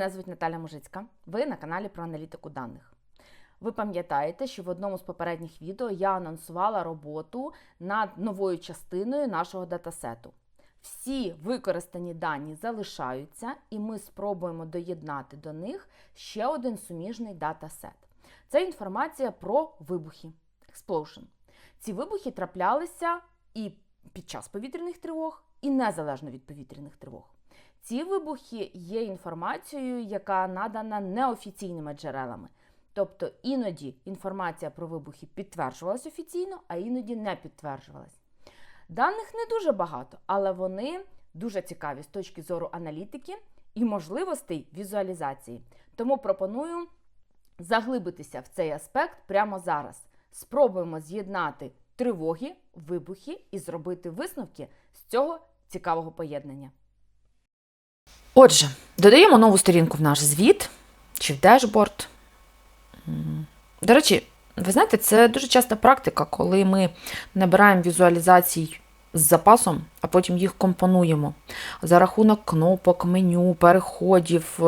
Мене звуть Наталя Мужицька. Ви на каналі про аналітику даних. Ви пам'ятаєте, що в одному з попередніх відео я анонсувала роботу над новою частиною нашого датасету. Всі використані дані залишаються, і ми спробуємо доєднати до них ще один суміжний датасет. Це інформація про вибухи Explosion. Ці вибухи траплялися і під час повітряних тривог, і незалежно від повітряних тривог. Ці вибухи є інформацією, яка надана неофіційними джерелами. Тобто іноді інформація про вибухи підтверджувалась офіційно, а іноді не підтверджувалась. Даних не дуже багато, але вони дуже цікаві з точки зору аналітики і можливостей візуалізації. Тому пропоную заглибитися в цей аспект прямо зараз. Спробуємо з'єднати тривоги, вибухи і зробити висновки з цього цікавого поєднання. Отже, додаємо нову сторінку в наш звіт чи в дешборд. До речі, ви знаєте, це дуже часта практика, коли ми набираємо візуалізацій з запасом, а потім їх компонуємо за рахунок кнопок, меню, переходів.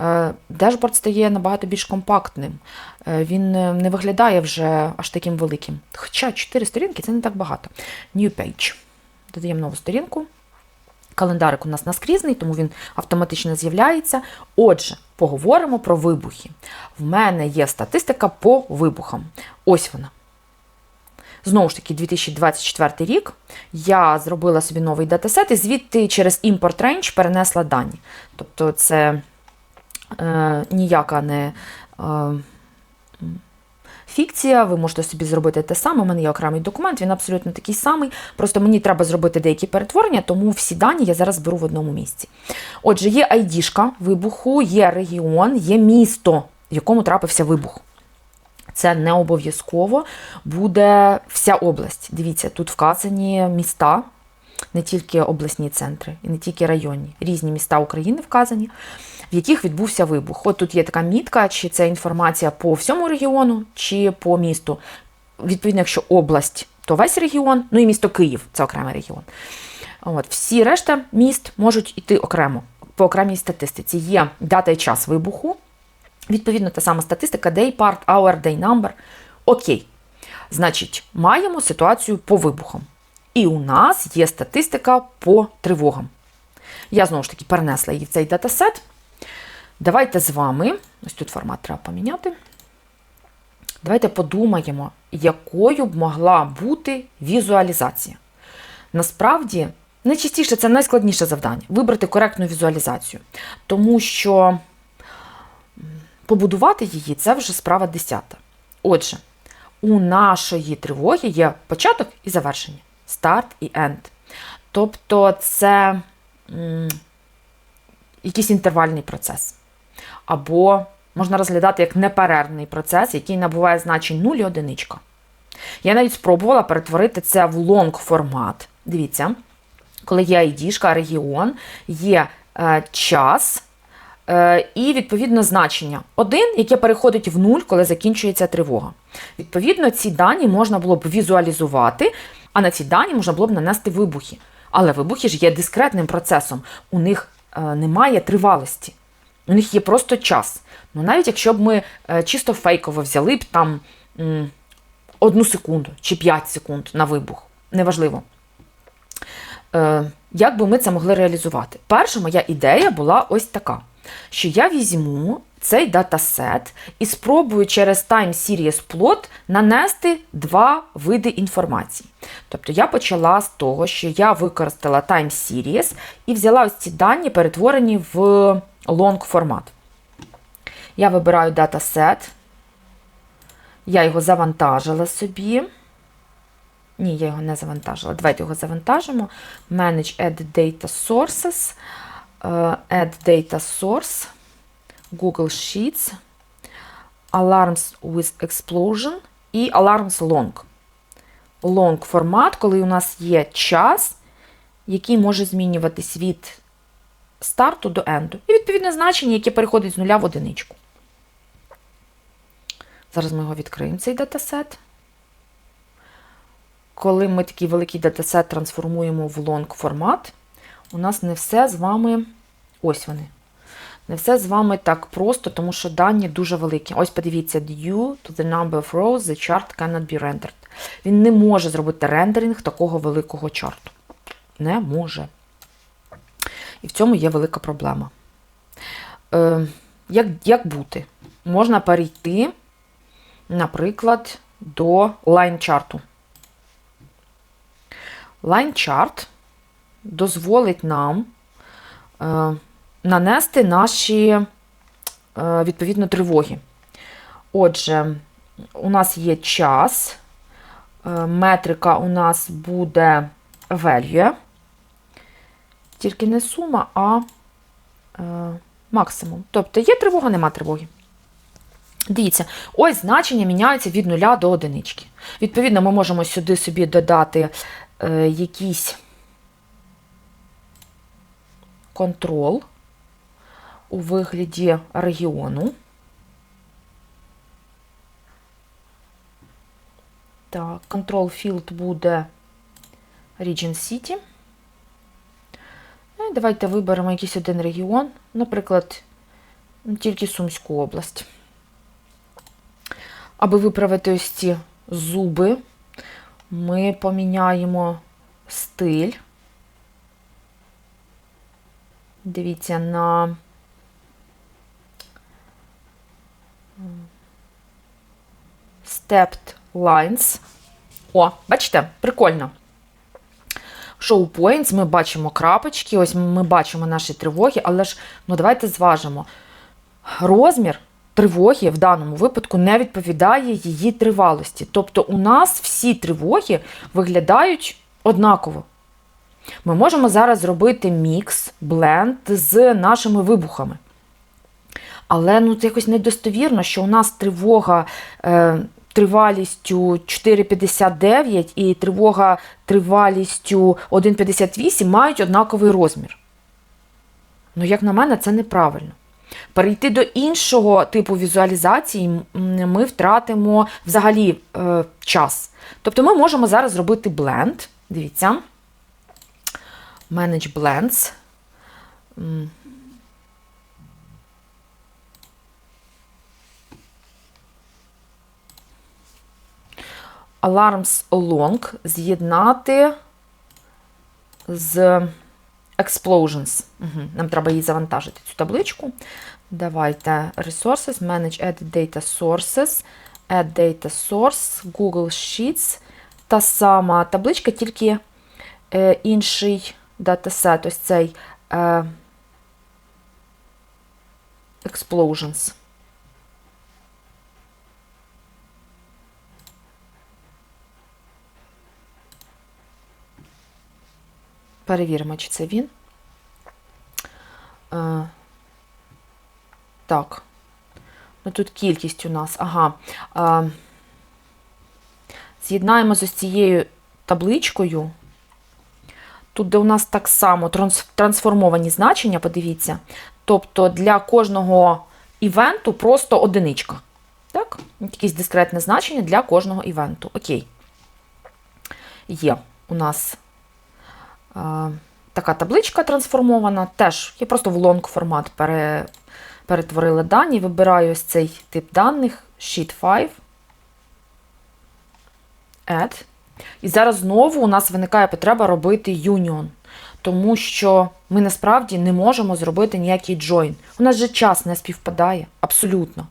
е, Дешборд стає набагато більш компактним. Е, Він е, не виглядає вже аж таким великим. Хоча 4 сторінки це не так багато. New page. Додаємо нову сторінку. Календарик у нас наскрізний, тому він автоматично з'являється. Отже, поговоримо про вибухи. В мене є статистика по вибухам. Ось вона. Знову ж таки, 2024 рік я зробила собі новий датасет і звідти через Import Range перенесла дані. Тобто це е, ніяка не е, фікція, ви можете собі зробити те саме. У мене є окремий документ, він абсолютно такий самий. Просто мені треба зробити деякі перетворення, тому всі дані я зараз беру в одному місці. Отже, є айдішка вибуху, є регіон, є місто, в якому трапився вибух. Це не обов'язково буде вся область. Дивіться, тут вказані міста, не тільки обласні центри, і не тільки районні, різні міста України вказані, в яких відбувся вибух. От тут є така мітка, чи це інформація по всьому регіону, чи по місту. Відповідно, якщо область, то весь регіон, ну і місто Київ це окремий регіон. От, всі решта міст можуть йти окремо, по окремій статистиці. Є дата і час вибуху. Відповідно, та сама статистика day part, hour, day number. Окей. Значить, маємо ситуацію по вибухам. І у нас є статистика по тривогам. Я знову ж таки перенесла її в цей датасет. Давайте з вами, ось тут формат треба поміняти. Давайте подумаємо, якою б могла бути візуалізація. Насправді, найчастіше це найскладніше завдання вибрати коректну візуалізацію. Тому що побудувати її це вже справа десята. Отже, у нашої тривоги є початок і завершення, старт і енд. Тобто це м, якийсь інтервальний процес. Або можна розглядати як неперервний процес, який набуває значень 0 і одиничка. Я навіть спробувала перетворити це в лонг формат. Дивіться, коли є ID, регіон, є е, час. Е, І відповідно значення один, яке переходить в нуль, коли закінчується тривога. Відповідно, ці дані можна було б візуалізувати, а на ці дані можна було б нанести вибухи. Але вибухи ж є дискретним процесом, у них е, немає тривалості, у них є просто час. Ну навіть якщо б ми е, чисто фейково взяли б там одну секунду чи 5 секунд на вибух, неважливо. Е, Як би ми це могли реалізувати? Перша моя ідея була ось така що я візьму цей датасет і спробую через Time Series Plot нанести два види інформації. Тобто я почала з того, що я використала Time Series і взяла ось ці дані, перетворені в long формат. Я вибираю датасет, я його завантажила собі. Ні, я його не завантажила. Давайте його завантажимо. Manage Add Data Sources. Add Data Source, Google Sheets, Alarms with Explosion і Alarms Long. Long формат, коли у нас є час, який може змінюватись від старту до енду. І відповідне значення, яке переходить з нуля в одиничку. Зараз ми його відкриємо, цей датасет. Коли ми такий великий датасет трансформуємо в long формат, у нас не все з вами. Ось вони. Не все з вами так просто, тому що дані дуже великі. Ось подивіться, due to the number of rows, the chart cannot be rendered. Він не може зробити рендеринг такого великого чарту. Не може. І в цьому є велика проблема. Е, як, як бути? Можна перейти, наприклад, до лайн-чарту. Лайн-чарт дозволить нам е, нанести наші е, відповідно тривоги. Отже, у нас є час, е, метрика у нас буде value, тільки не сума, а е, максимум. Тобто є тривога, нема тривоги. Дивіться, ось значення міняються від 0 до одинички. Відповідно, ми можемо сюди собі додати е, якийсь контрол у вигляді регіону. Так, control field буде Region City. І давайте виберемо якийсь один регіон, наприклад, тільки Сумську область. Аби виправити ось ці зуби, ми поміняємо стиль. Дивіться на Stepped Lines. О, бачите, прикольно. Show Points, ми бачимо крапочки, ось ми бачимо наші тривоги, але ж ну давайте зважимо. Розмір тривоги в даному випадку не відповідає її тривалості. Тобто у нас всі тривоги виглядають однаково. Ми можемо зараз зробити мікс, бленд з нашими вибухами. Але ну, це якось недостовірно, що у нас тривога е, тривалістю 4,59 і тривога тривалістю 1,58 мають однаковий розмір. Ну, як на мене, це неправильно. Перейти до іншого типу візуалізації ми втратимо взагалі е, час. Тобто ми можемо зараз зробити бленд. Дивіться. Manage Blends. Alarms Along з'єднати з Explosions. Угу. Нам треба її завантажити, цю табличку. Давайте Resources, Manage Add Data Sources, Add Data Source, Google Sheets. Та сама табличка, тільки е, інший датасет, ось цей е, Explosions. Перевіримо, чи це він. Е, так. Ну тут кількість у нас, ага. Е, з'єднаємо з цією табличкою. Тут, де у нас так само трансформовані значення, подивіться. Тобто для кожного івенту просто одиничка. Так? Якесь дискретне значення для кожного івенту. Окей. Є у нас така табличка трансформована. Теж я просто в лонг формат пере, перетворила дані. Вибираю ось цей тип даних, Sheet 5. Add. І зараз знову у нас виникає потреба робити union, тому що ми насправді не можемо зробити ніякий join. У нас же час не співпадає, абсолютно.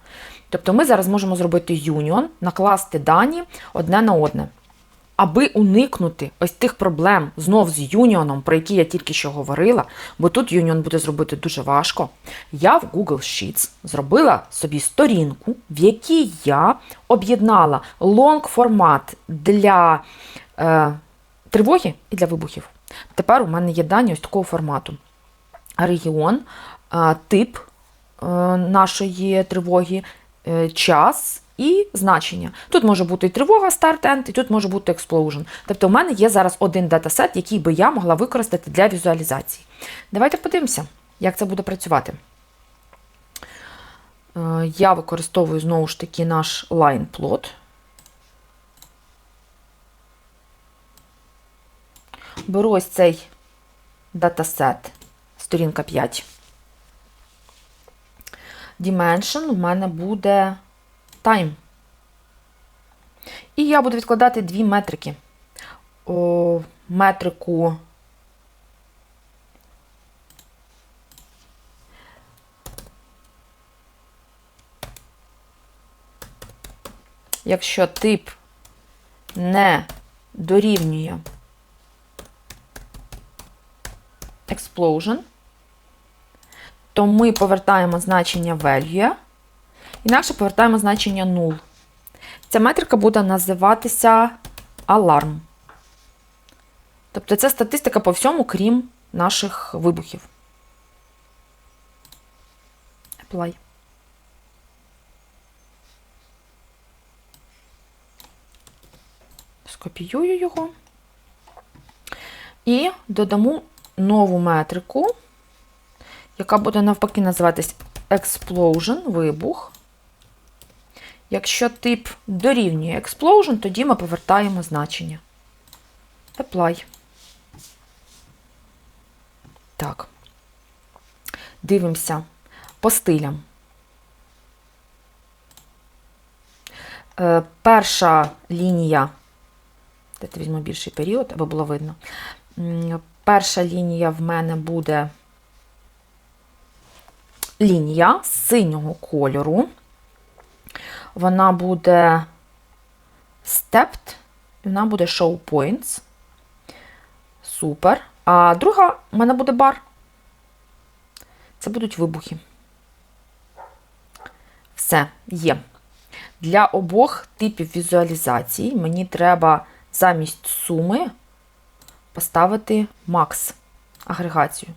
Тобто ми зараз можемо зробити union, накласти дані одне на одне. Аби уникнути ось тих проблем знов з юніоном, про які я тільки що говорила, бо тут юніон буде зробити дуже важко, я в Google Sheets зробила собі сторінку, в якій я об'єднала лонг формат для е, тривоги і для вибухів. Тепер у мене є дані ось такого формату. Регіон, е, тип е, нашої тривоги, е, час і значення. Тут може бути і тривога start-end, і тут може бути explosion. Тобто, у мене є зараз один датасет, який би я могла використати для візуалізації. Давайте подивимося, як це буде працювати. Е, я використовую знову ж таки наш line plot. Беру ось цей датасет, сторінка 5. dimension у мене буде time. І я буду відкладати дві метрики. О, метрику якщо тип не дорівнює explosion, то ми повертаємо значення value, інакше повертаємо значення null. Ця метрика буде називатися alarm. Тобто це статистика по всьому, крім наших вибухів. Apply. Скопіюю його. І додамо нову метрику, яка буде навпаки називатись Explosion, вибух. Якщо тип дорівнює Explosion, тоді ми повертаємо значення. Apply. Так. Дивимося по стилям. Е, перша лінія, дайте візьму більший період, аби було видно. Перша лінія в мене буде лінія синього кольору. Вона буде stepped, і вона буде show points. Супер. А друга в мене буде бар. Це будуть вибухи. Все, є. Для обох типів візуалізації мені треба замість суми поставити макс агрегацію.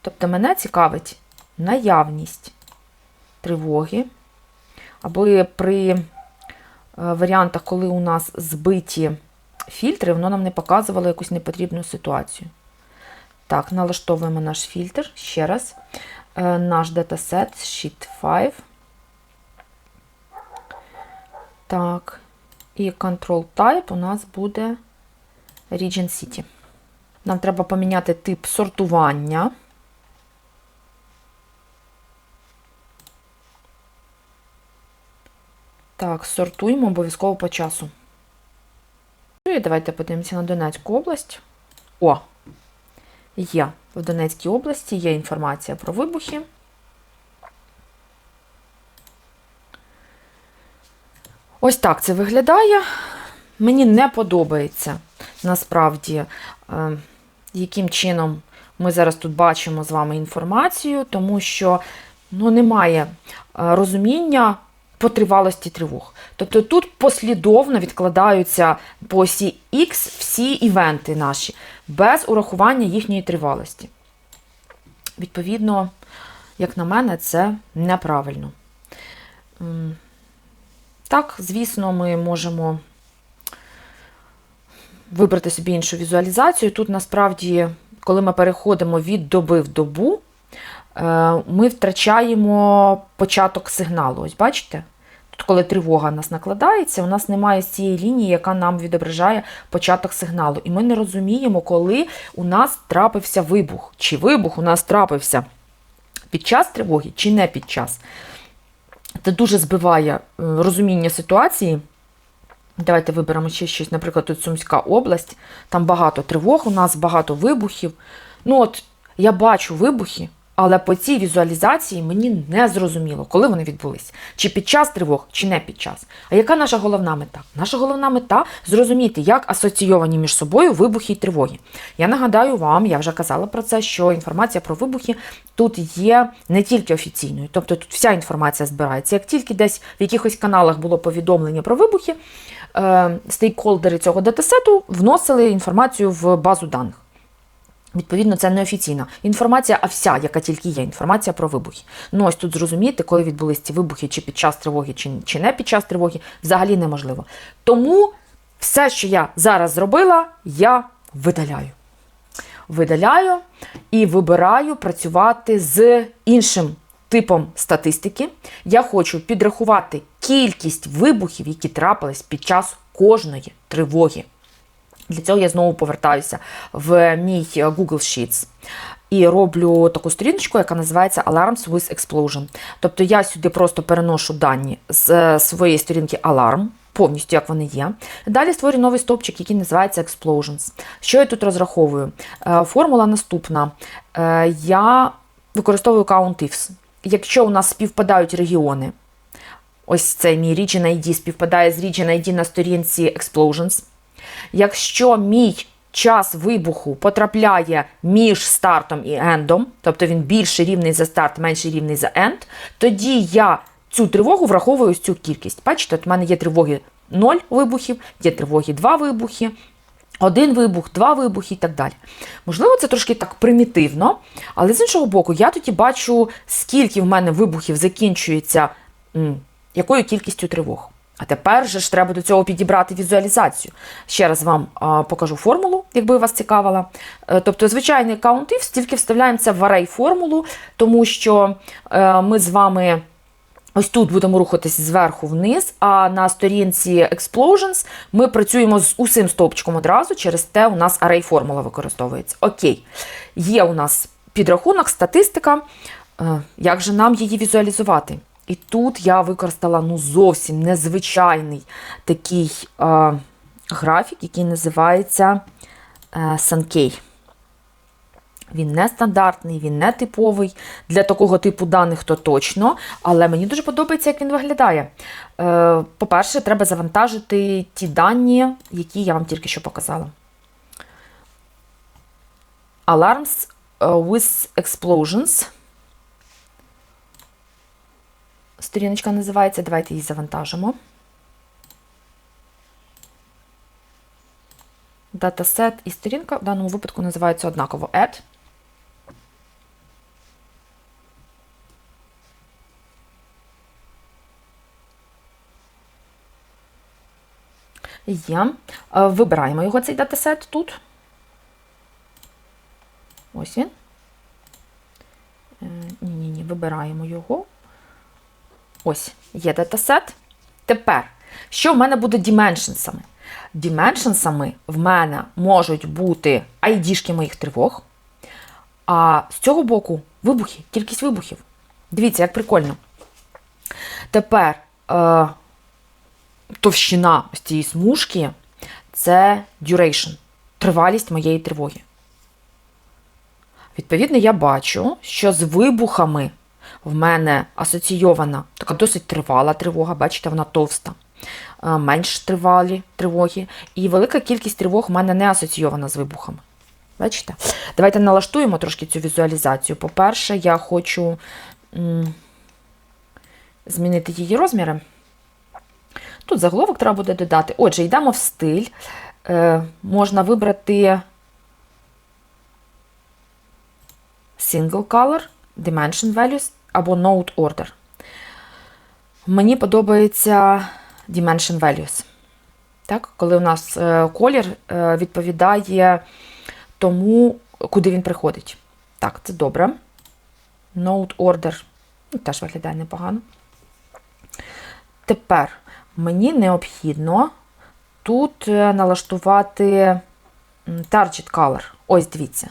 Тобто мене цікавить наявність тривоги, аби при е, варіантах, коли у нас збиті фільтри, воно нам не показувало якусь непотрібну ситуацію. Так, налаштовуємо наш фільтр ще раз. Е, Наш датасет Sheet 5. Так, і Control Type у нас буде Region City. Нам треба поміняти тип сортування. Так, сортуємо обов'язково по часу. Ну І давайте подивимося на Донецьку область. О, є. В Донецькій області є інформація про вибухи. Ось так це виглядає. Мені не подобається насправді, е, яким чином ми зараз тут бачимо з вами інформацію, тому що ну, немає е, розуміння по тривалості тривог. Тобто тут послідовно відкладаються по осі X всі івенти наші, без урахування їхньої тривалості. Відповідно, як на мене, це неправильно. Так, звісно, ми можемо вибрати собі іншу візуалізацію. Тут насправді, коли ми переходимо від доби в добу, ми втрачаємо початок сигналу. Ось бачите? Тут, коли тривога нас накладається, у нас немає цієї лінії, яка нам відображає початок сигналу. І ми не розуміємо, коли у нас трапився вибух. Чи вибух у нас трапився під час тривоги, чи не під час. Це дуже збиває е, розуміння ситуації. Давайте виберемо ще щось, наприклад, тут Сумська область, там багато тривог, у нас багато вибухів. Ну от я бачу вибухи, але по цій візуалізації мені не зрозуміло, коли вони відбулись. Чи під час тривог, чи не під час. А яка наша головна мета? Наша головна мета зрозуміти, як асоційовані між собою вибухи і тривоги. Я нагадаю вам, я вже казала про це, що інформація про вибухи тут є не тільки офіційною, тобто тут вся інформація збирається. Як тільки десь в якихось каналах було повідомлення про вибухи, е, стейкхолдери цього датасету вносили інформацію в базу даних. Відповідно, це неофіційна інформація, а вся, яка тільки є, інформація про вибухи. Ну ось тут зрозуміти, коли відбулись ці вибухи, чи під час тривоги, чи, чи не під час тривоги, взагалі неможливо. Тому все, що я зараз зробила, я видаляю. Видаляю і вибираю працювати з іншим типом статистики. Я хочу підрахувати кількість вибухів, які трапились під час кожної тривоги. Для цього я знову повертаюся в мій Google Sheets. і роблю таку сторіночку, яка називається Alarms with Explosion. Тобто я сюди просто переношу дані з е, своєї сторінки Alarm, повністю як вони є. Далі створюю новий стовпчик, який називається Explosions. Що я тут розраховую? Е, Формула наступна. Е, Я використовую CountIfs. Якщо у нас співпадають регіони, ось цей мій Region ID співпадає з Region ID на сторінці Explosions. Якщо мій час вибуху потрапляє між стартом і ендом, тобто він більше рівний за старт, менше рівний за енд, тоді я цю тривогу враховую цю кількість. Бачите, от в мене є тривоги 0 вибухів, є тривоги 2 вибухи, один вибух, два вибухи і так далі. Можливо, це трошки так примітивно, але з іншого боку, я тоді бачу, скільки в мене вибухів закінчується якою кількістю тривог. А тепер же ж треба до цього підібрати візуалізацію. Ще раз вам а, покажу формулу, якби вас цікавила. Е, Тобто, звичайний CountIfs, тільки вставляємо це в array формулу, тому що е, ми з вами ось тут будемо рухатись зверху вниз, а на сторінці Explosions ми працюємо з усім стовпчиком одразу, через те у нас array формула використовується. Окей, є у нас підрахунок, статистика. Е, Як же нам її візуалізувати? І тут я використала ну, зовсім незвичайний такий е, графік, який називається е, Sankey. Він не стандартний, він не типовий для такого типу даних, то точно, але мені дуже подобається, як він виглядає. Е, По-перше, треба завантажити ті дані, які я вам тільки що показала. Alarms е, with explosions. Сторіночка називається. Давайте її завантажимо. Датасет і сторінка в даному випадку називаються однаково Add. Є. Е, Вибираємо його цей датасет тут. Ось він. Ні-ні-ні, вибираємо його. Ось, є датасет. Тепер, що в мене буде діменшенсами? Діменшенсами в мене можуть бути ID-шки моїх тривог, а з цього боку вибухи, кількість вибухів. Дивіться, як прикольно. Тепер е, товщина ось цієї смужки це duration, тривалість моєї тривоги. Відповідно, я бачу, що з вибухами в мене асоційована така досить тривала тривога, бачите, вона товста, Е, менш тривалі тривоги. І велика кількість тривог в мене не асоційована з вибухами. Бачите? Давайте налаштуємо трошки цю візуалізацію. По-перше, я хочу змінити її розміри. Тут заголовок треба буде додати. Отже, йдемо в стиль. Е, можна вибрати single color, dimension values або node order. Мені подобається dimension values. Так? Коли у нас е, колір е, відповідає тому, куди він приходить. Так, це добре. Node order ну, теж виглядає непогано. Тепер мені необхідно тут е, налаштувати target color. Ось дивіться.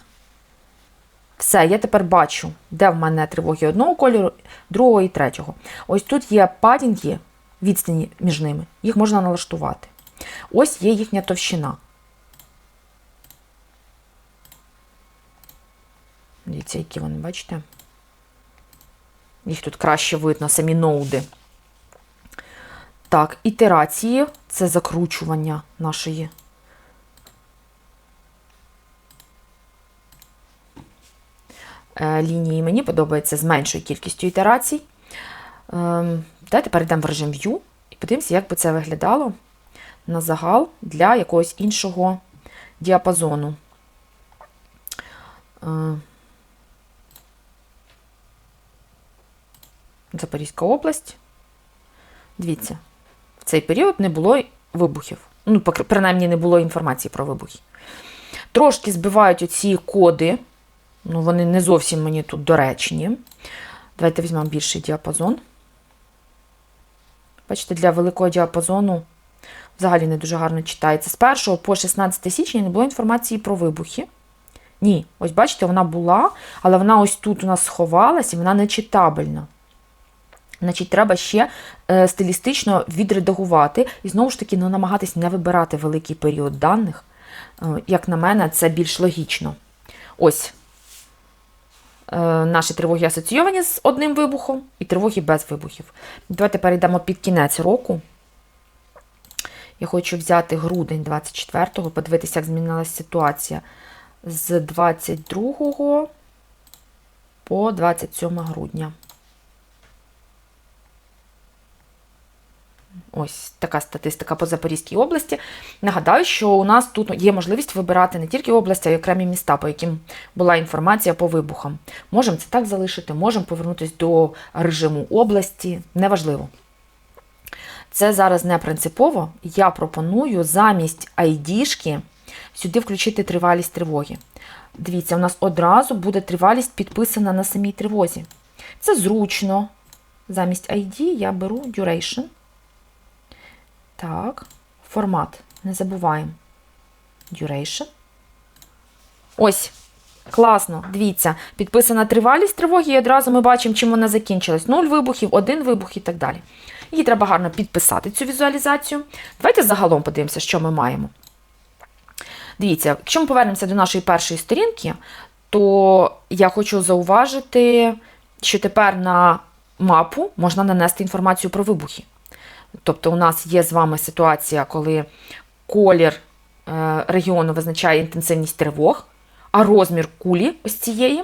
Все, я тепер бачу, де в мене тривоги одного кольору, другого і третього. Ось тут є падінги, відстані між ними, їх можна налаштувати. Ось є їхня товщина. Дивіться, які вони, бачите? Їх тут краще видно, самі ноуди. Так, ітерації це закручування нашої. Лінії. Мені подобається з меншою кількістю ітерацій. Ем, Давайте перейдемо в режим View і подивимося, як би це виглядало на загал для якогось іншого діапазону. Е, Запорізька область. Дивіться, в цей період не було вибухів. Ну, принаймні, не було інформації про вибухи. Трошки збивають оці коди. Ну, вони не зовсім мені тут доречні. Давайте візьмемо більший діапазон. Бачите, для великого діапазону взагалі не дуже гарно читається. З 1 по 16 січня не було інформації про вибухи. Ні, ось бачите, вона була, але вона ось тут у нас сховалась і вона не читабельна. Значить, треба ще е, стилістично відредагувати і знову ж таки ну, намагатись не вибирати великий період даних. Е, як на мене, це більш логічно. Ось наші тривоги асоційовані з одним вибухом і тривоги без вибухів. Давайте перейдемо під кінець року. Я хочу взяти грудень 24-го, подивитися, як змінилася ситуація з 22 по 27 грудня. Ось така статистика по Запорізькій області. Нагадаю, що у нас тут є можливість вибирати не тільки області, а й окремі міста, по яким була інформація по вибухам. Можемо це так залишити, можемо повернутися до режиму області, неважливо. Це зараз не принципово. Я пропоную замість ID-шки сюди включити тривалість тривоги. Дивіться, у нас одразу буде тривалість підписана на самій тривозі. Це зручно. Замість ID я беру duration. Так, формат. Не забуваємо. Duration. Ось. Класно, дивіться, підписана тривалість тривоги, і одразу ми бачимо, чим вона закінчилась. Нуль вибухів, один вибух і так далі. Її треба гарно підписати, цю візуалізацію. Давайте загалом подивимося, що ми маємо. Дивіться, якщо ми повернемося до нашої першої сторінки, то я хочу зауважити, що тепер на мапу можна нанести інформацію про вибухи. Тобто, у нас є з вами ситуація, коли колір е, регіону визначає інтенсивність тривог, а розмір кулі ось цієї е,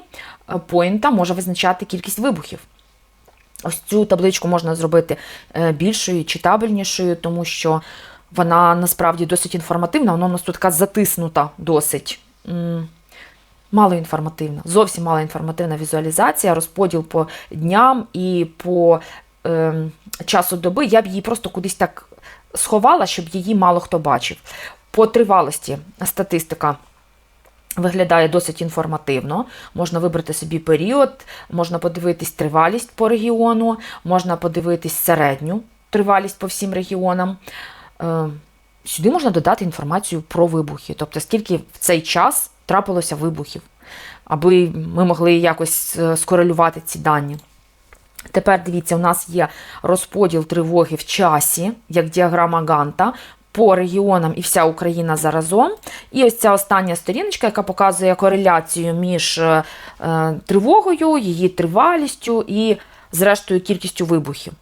поінта може визначати кількість вибухів. Ось цю табличку можна зробити е, більшою, читабельнішою, тому що вона насправді досить інформативна, вона у нас тут така затиснута досить. М, Малоінформативна, зовсім малоінформативна візуалізація, розподіл по дням і по е, часу доби. Я б її просто кудись так сховала, щоб її мало хто бачив. По тривалості статистика виглядає досить інформативно. Можна вибрати собі період, можна подивитись тривалість по регіону, можна подивитись середню тривалість по всім регіонам. Е, Сюди можна додати інформацію про вибухи, тобто скільки в цей час трапилося вибухів, аби ми могли якось е, скорелювати ці дані. Тепер дивіться, у нас є розподіл тривоги в часі, як діаграма Ганта, по регіонам і вся Україна заразом. І ось ця остання сторіночка, яка показує кореляцію між е, е, тривогою, її тривалістю і, зрештою, кількістю вибухів.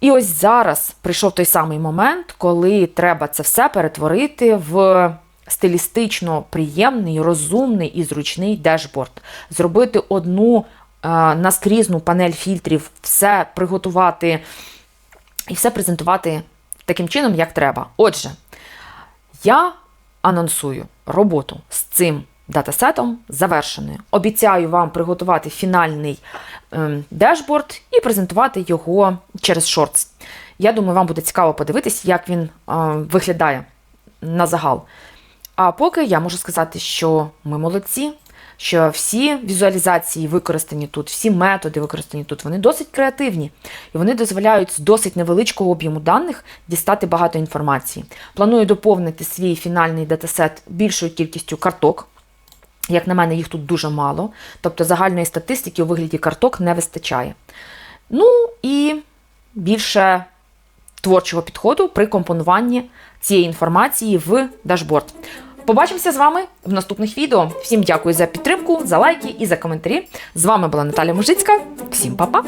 І ось зараз прийшов той самий момент, коли треба це все перетворити в стилістично приємний, розумний і зручний дешборд. Зробити одну наскрізну панель фільтрів, все приготувати і все презентувати таким чином, як треба. Отже, я анонсую роботу з цим датасетом завершеною. Обіцяю вам приготувати фінальний ем, дешборд і презентувати його через шортс. Я думаю, вам буде цікаво подивитись, як він е, виглядає на загал. А поки я можу сказати, що ми молодці, що всі візуалізації використані тут, всі методи використані тут, вони досить креативні і вони дозволяють з досить невеличкого об'єму даних дістати багато інформації. Планую доповнити свій фінальний датасет більшою кількістю карток. Як на мене, їх тут дуже мало, тобто загальної статистики у вигляді карток не вистачає. Ну і більше творчого підходу при компонуванні цієї інформації в дашборд. Побачимося з вами в наступних відео. Всім дякую за підтримку, за лайки і за коментарі. З вами була Наталя Мужицька. Всім па-па!